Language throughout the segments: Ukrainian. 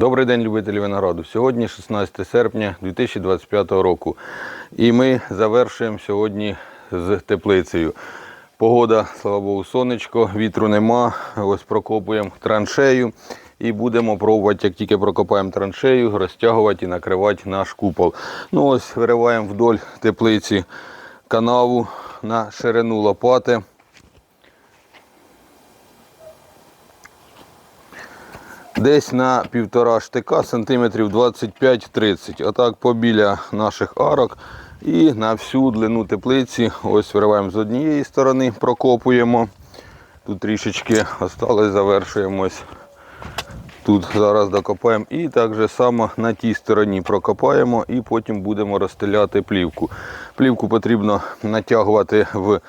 Добрий день, любителі винограду. Сьогодні 16 серпня 2025 року. І ми завершуємо сьогодні з теплицею. Погода, слава Богу, сонечко, вітру нема. Ось прокопуємо траншею і будемо пробувати, як тільки прокопаємо траншею, розтягувати і накривати наш купол. Ну ось вириваємо вдоль теплиці канаву на ширину лопати. Десь на півтора штика, сантиметрів 25-30. Отак побіля наших арок. І на всю длину теплиці ось вириваємо з однієї сторони, прокопуємо. Тут трішечки осталось, завершуємо ось. Тут зараз докопаємо і так же само на тій стороні прокопаємо і потім будемо розстеляти плівку. Плівку потрібно натягувати в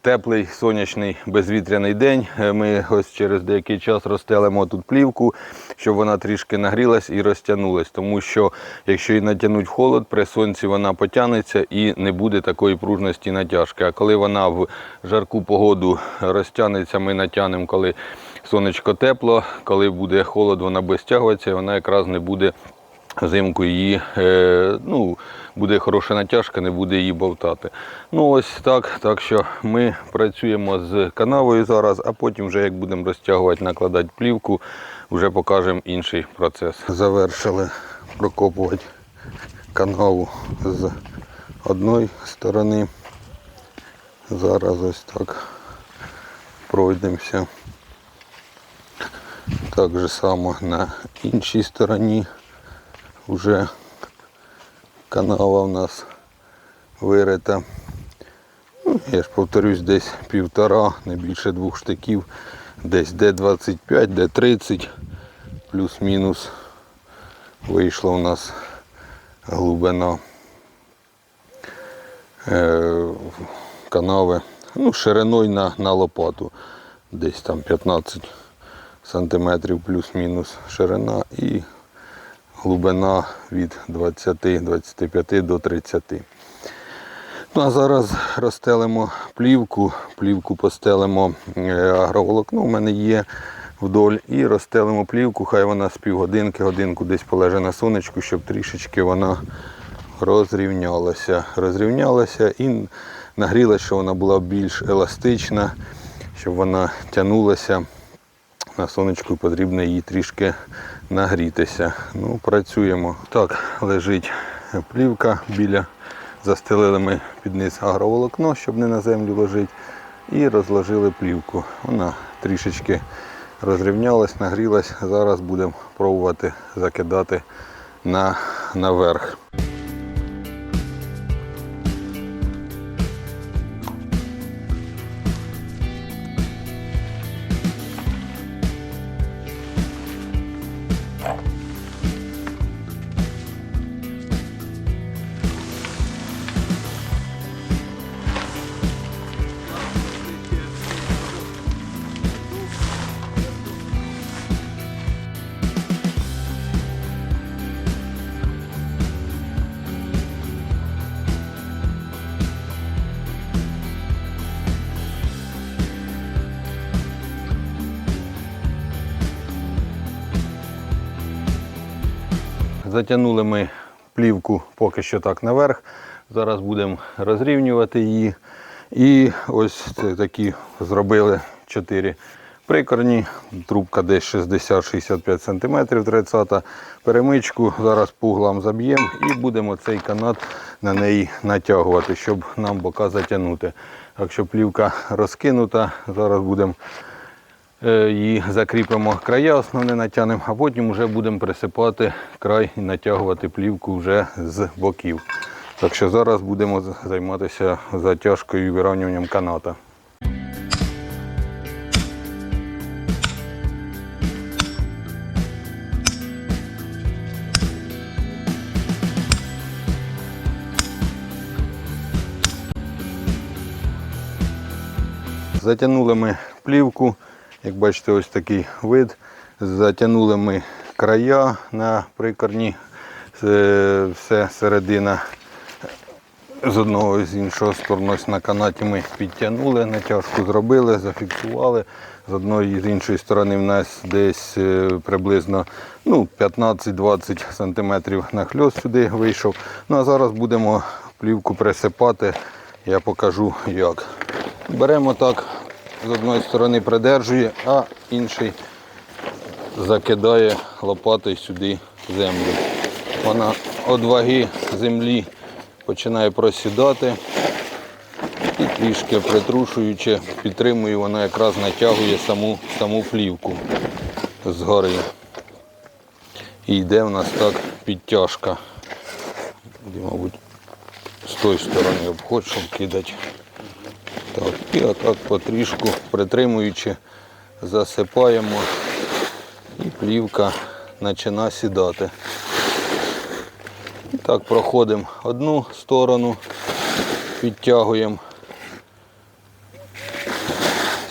теплий сонячний безвітряний день. Е, Ми ось через деякий час розстелимо тут плівку, щоб вона трішки нагрілась і розтягнулась. Тому що якщо її натягнуть в холод, при сонці вона потягнеться і не буде такої пружності натяжки. А коли вона в жарку погоду розтягнеться, ми натягнемо, коли сонечко тепло, коли буде холод, вона буде стягуватися, і вона якраз не буде взимку її, е, ну, буде хороша натяжка, не буде її бовтати. Ну ось так. Так що ми працюємо з канавою зараз, а потім вже як будемо розтягувати, накладати плівку, вже покажемо інший процес. Завершили прокопувати канаву з одної сторони. Зараз ось так пройдемося. Так же само на іншій стороні вже канава в нас вирита. Ну, я ж повторюсь, десь півтора, не більше двох штиків, десь Д25, Д30, плюс-мінус вийшла у нас глибина е, канави. Ну, шириною на, на лопату. Десь там 15 сантиметрів плюс-мінус ширина і глибина від 20-25 до 30. Ну а зараз розстелимо плівку, плівку постелимо е, агроволокно у мене є вдоль і розстелимо плівку, хай вона з півгодинки, годинку десь полеже на сонечку, щоб трішечки вона розрівнялася. Розрівнялася і нагрілася, щоб вона була більш еластична, щоб вона тягнулася. На сонечку потрібно їй трішки нагрітися. Ну, працюємо. Так, лежить плівка біля. Застелили ми під низ агроволокно, щоб не на землю лежить. І розложили плівку. Вона трішечки розрівнялась, нагрілась. Зараз будемо пробувати закидати на, наверх. Затягнули ми плівку поки що так наверх. Зараз будемо розрівнювати її. І ось такі зробили 4 прикорні. Трубка десь 60-65 см 30 перемичку. Зараз по углам заб'ємо і будемо цей канат на неї натягувати, щоб нам бока затягнути. Якщо плівка розкинута, зараз будемо Е, її закріпимо края, основне натягнемо, а потім вже будемо присипати край і натягувати плівку вже з боків. Так що зараз будемо займатися затяжкою і вирівнюванням каната. Затягнули ми плівку, як бачите, ось такий вид. Затягнули ми края на прикорні, Е, все середина з одного і з іншого сторони ось на канаті ми підтягнули, натяжку зробили, зафіксували. З одної і з іншої сторони в нас десь е, приблизно ну, 15-20 см нахльост сюди вийшов. Ну а зараз будемо плівку присипати, я покажу як. Беремо так, з одної сторони придержує, а інший закидає лопатою сюди землю. Вона від ваги землі починає просідати і трішки притрушуючи, підтримує, вона якраз натягує саму, саму плівку згори. І йде в нас так підтяжка. Мабуть, з тої сторони обход, щоб кидати. Так, і отак потрішку притримуючи, засипаємо і плівка починає сідати. І так проходимо одну сторону, підтягуємо.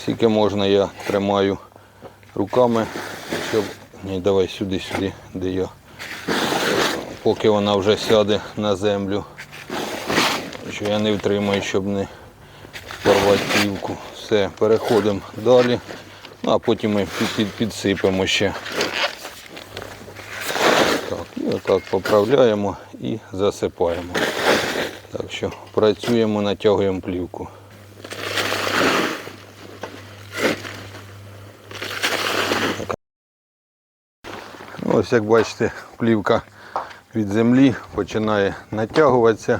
Скільки можна я тримаю руками, щоб... Ні, давай сюди, сюди, де я. Поки вона вже сяде на землю. Що я не втримаю, щоб не порвати плівку. Все, переходимо далі. Ну, а потім ми під, під, підсипемо ще. Так, і отак поправляємо і засипаємо. Так що працюємо, натягуємо плівку. Ну, Ось як бачите, плівка від землі починає натягуватися.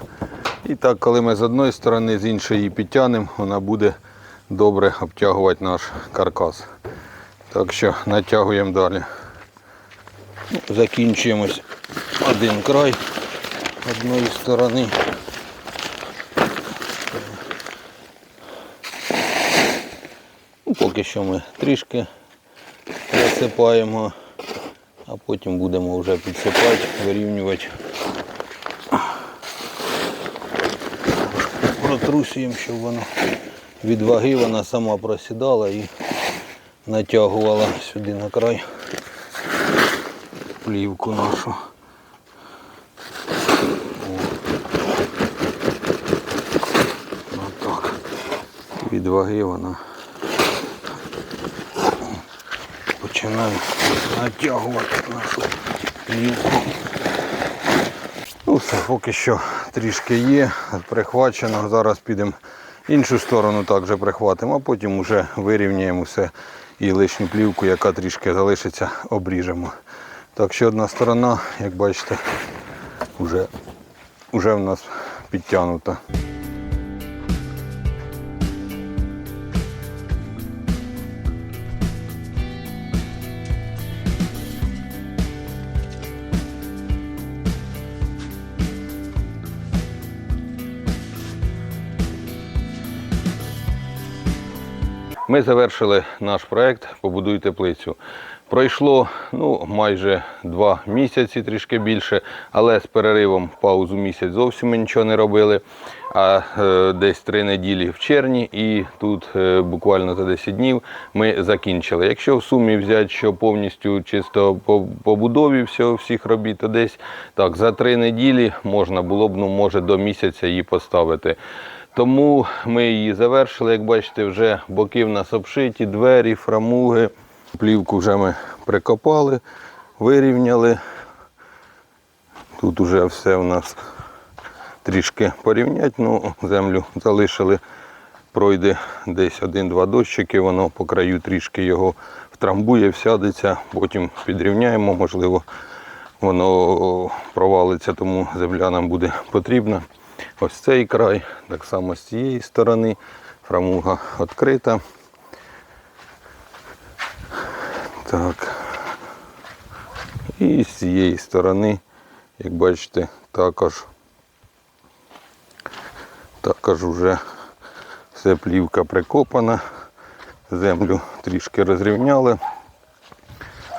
І так, коли ми з одної сторони, з іншої підтягнемо, вона буде добре обтягувати наш каркас. Так що натягуємо далі. Ну, Закінчуємо один край одної сторони. Ну, поки що ми трішки засипаємо, а потім будемо вже підсипати, вирівнювати. Протрусуємо, щоб воно від ваги вона сама просідала і натягувала сюди на край плівку нашу. Отак. Від ваги вона починає натягувати нашу плівку. Ну все, поки що трішки є, прихвачено. Зараз підемо іншу сторону також прихватимо, а потім вже вирівняємо все і лишню плівку, яка трішки залишиться, обріжемо. Так що одна сторона, як бачите, вже, вже в нас підтягнута. Ми завершили наш проект Побудуй теплицю. Пройшло ну, майже два місяці, трішки більше, але з переривом паузу місяць зовсім ми нічого не робили. А е, десь три неділі в червні, і тут е, буквально за 10 днів ми закінчили. Якщо в сумі взяти, що повністю чисто по побудові всього, всіх робіт, то десь так за три неділі можна було б, ну може до місяця її поставити. Тому ми її завершили. Як бачите, вже боки в нас обшиті, двері, фрамуги. Плівку вже ми прикопали, вирівняли. Тут вже все у нас трішки порівнять, ну землю залишили. Пройде десь один-два дощики, воно по краю трішки його втрамбує, всядеться, потім підрівняємо, можливо, воно провалиться, тому земля нам буде потрібна. Ось цей край, так само з цієї сторони, фрамуга відкрита. Так. І з цієї сторони, як бачите, також також вже все плівка прикопана, землю трішки розрівняли,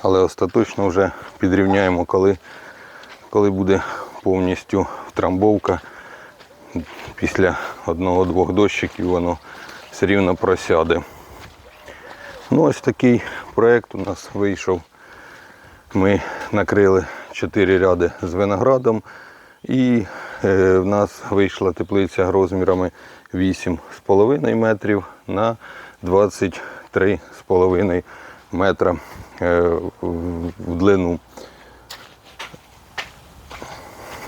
але остаточно вже підрівняємо, коли, коли буде повністю втрамбовка після одного-двох дощиків воно все рівно просяде. Ну, ось такий проєкт у нас вийшов. Ми накрили 4 ряди з виноградом і е, в нас вийшла теплиця розмірами 8,5 метрів на 23,5 метра е, в- в длину.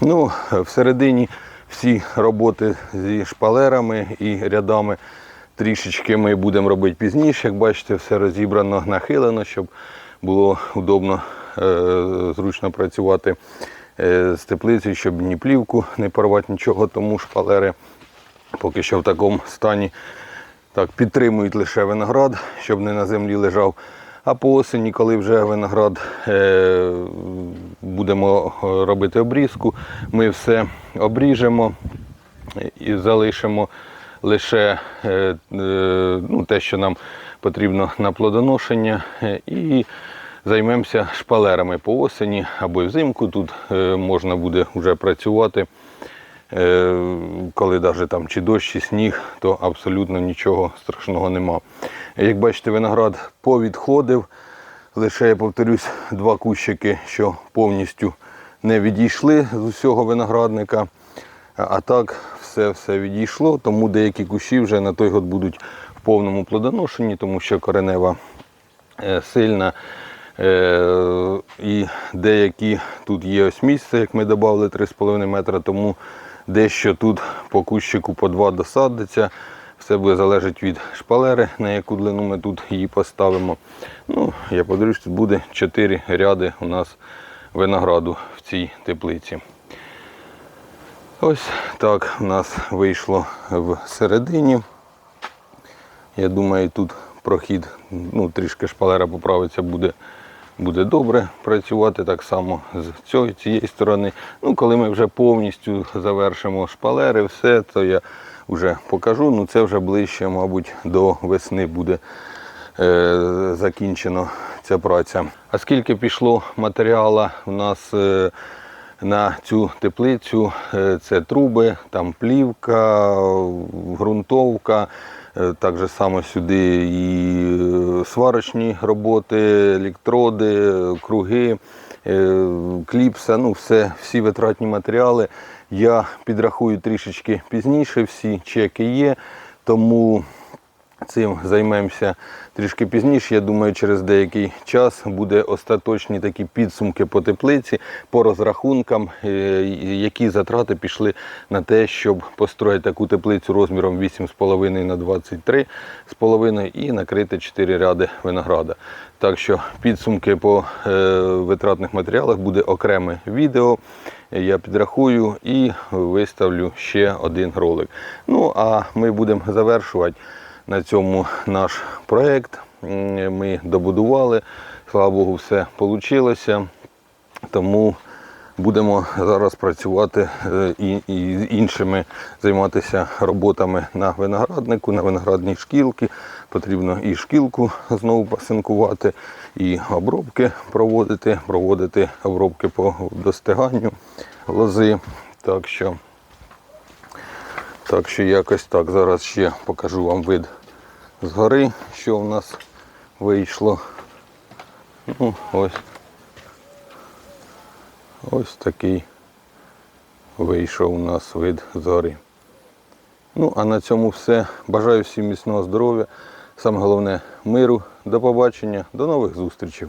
Ну, всередині всі роботи зі шпалерами і рядами трішечки ми будемо робити пізніше. Як бачите, все розібрано, нахилено, щоб було удобно, е, зручно працювати е, з теплицею, щоб ні плівку не порвати нічого, тому шпалери поки що в такому стані так, підтримують лише виноград, щоб не на землі лежав. А по осені, коли вже виноград е, будемо робити обрізку, ми все обріжемо і залишимо лише е, е, ну, те, що нам потрібно на плодоношення, е, і займемося шпалерами по осені або взимку. Тут можна буде вже працювати. Коли навіть там чи дощ, чи сніг, то абсолютно нічого страшного нема. Як бачите, виноград повідходив. Лише, я повторюсь, два кущики, що повністю не відійшли з усього виноградника. А так все все відійшло, тому деякі кущі вже на той год будуть в повному плодоношенні, тому що коренева е, сильна. Е, І деякі тут є ось місце, як ми додали 3,5 метра, тому дещо тут по кущику по 2 досадиться. Все буде залежати від шпалери, на яку длину ми тут її поставимо. Ну, я подивлюсь, буде 4 ряди у нас винограду в цій теплиці. Ось так у нас вийшло в середині. Я думаю, тут прохід, ну, трішки шпалера поправиться, буде, буде добре працювати так само з цієї, цієї сторони. Ну, коли ми вже повністю завершимо шпалери, все, то я вже покажу. Ну, це вже ближче, мабуть, до весни буде е, закінчено ця праця. А скільки пішло матеріалу у нас е, на цю теплицю, е, це труби, там плівка, ґрунтовка, е, так же само сюди і е, сварочні роботи, електроди, круги, кліпса, ну все, всі витратні матеріали. Я підрахую трішечки пізніше, всі чеки є, тому Цим займемося трішки пізніше. Я думаю, через деякий час буде остаточні такі підсумки по теплиці, по розрахункам, е, які затрати пішли на те, щоб построїти таку теплицю розміром 8,5 на 23,5 і накрити 4 ряди винограда. Так що підсумки по е, витратних матеріалах буде окреме відео. Я підрахую і виставлю ще один ролик. Ну а ми будемо завершувати на цьому наш проєкт. Ми добудували, слава Богу, все вийшло. Тому будемо зараз працювати е, і, і іншими займатися роботами на винограднику, на виноградній шкілці. Потрібно і шкілку знову пасинкувати, і обробки проводити, проводити обробки по достиганню лози. Так що так що якось так. Зараз ще покажу вам вид згори, що в нас вийшло. Ну, ось. Ось такий вийшов у нас вид згори. Ну, а на цьому все. Бажаю всім міцного здоров'я. Саме головне миру. До побачення, до нових зустрічей.